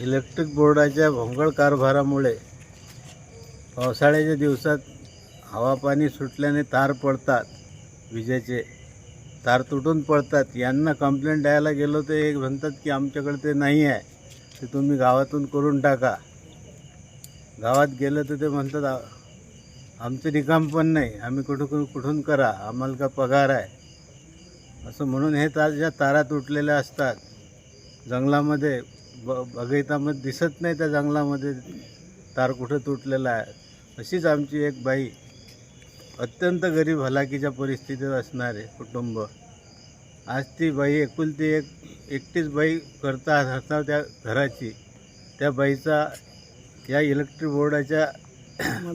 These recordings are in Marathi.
इलेक्ट्रिक बोर्डाच्या भोंगळ कारभारामुळे पावसाळ्याच्या दिवसात हवा पाणी सुटल्याने तार पडतात विजेचे तार तुटून पडतात. यांना कंप्लेंट द्यायला गेलो तर एक म्हणतात की आमच्याकडे ते नाही आहे ते तुम्ही गावातून करून टाका. गावात गेलं तर ते म्हणतात आमचं रिकाम पण नाही आम्ही कुठं कुठून करा आम्हाला का पगार आहे? असं म्हणून हे तार ज्या तारा तुटलेल्या असतात जंगलामध्ये ब बगैतामध्ये दिसत नाही त्या जंगलामध्ये. तार कुठं तुटलेला आहे? अशीच आमची एक बाई अत्यंत गरीब हलाखीच्या परिस्थितीत असणारे कुटुंब. आज ती बाई एकुलती एक एकटीच बाई करता असता त्या घराची. त्या बाईचा या इलेक्ट्रिक बोर्डाच्या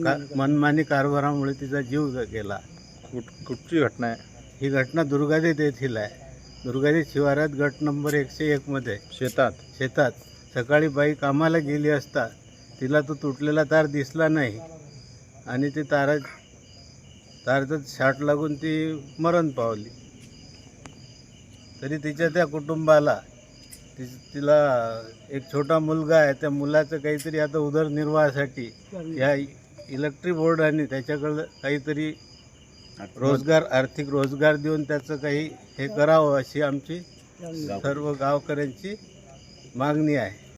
का मनमानी कारभारामुळे तिचा जीव गेला. कुठ कुठची घटना आहे? ही घटना दुर्गादेत येथील आहे. दुर्गादेत शिवारात गट नंबर एकशे एकमध्ये शेतात. शेतात. सकाळी बाई कामाला गेली असता तिला तो तुटलेला तार दिसला नाही. आणि ती तारा तारचं शाट लागून ती मरण पावली. तरी तिच्या त्या कुटुंबाला ति तिला एक छोटा मुलगा आहे. त्या मुलाचं काहीतरी आता उदरनिर्वाहासाठी या इलेक्ट्रिक बोर्डाने त्याच्याकडं काहीतरी रोजगार आर्थिक रोजगार देऊन त्याचं काही हे करावं अशी आमची सर्व गावकऱ्यांची मागणी आहे.